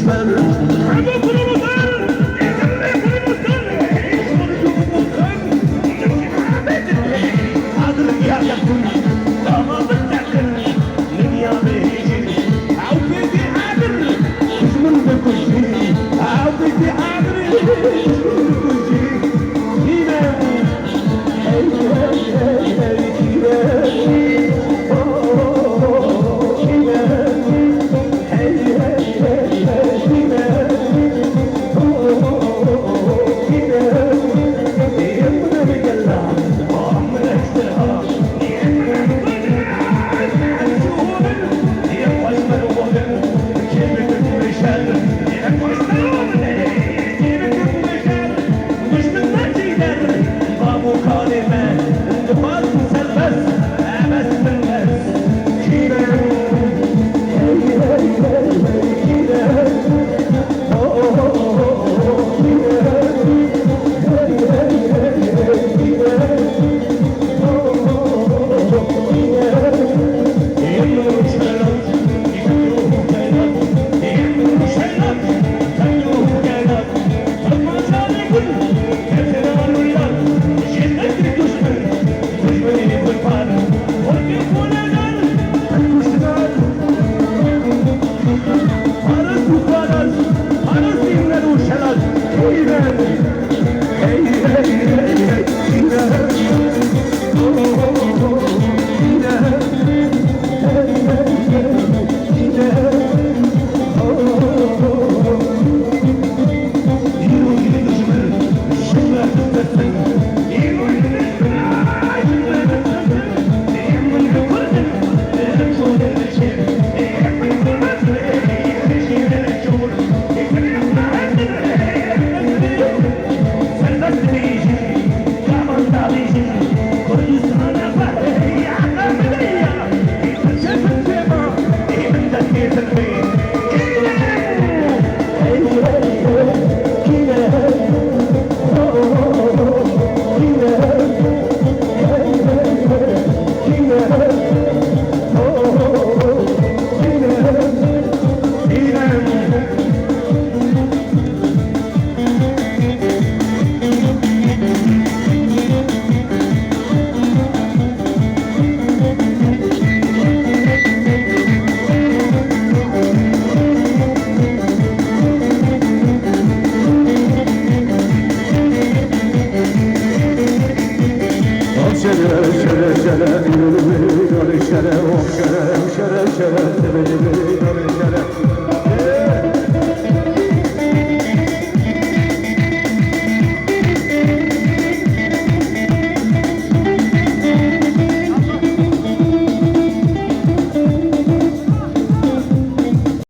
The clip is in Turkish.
düşmanım Şere şere şere yürü beni şere şere şere şere şere şere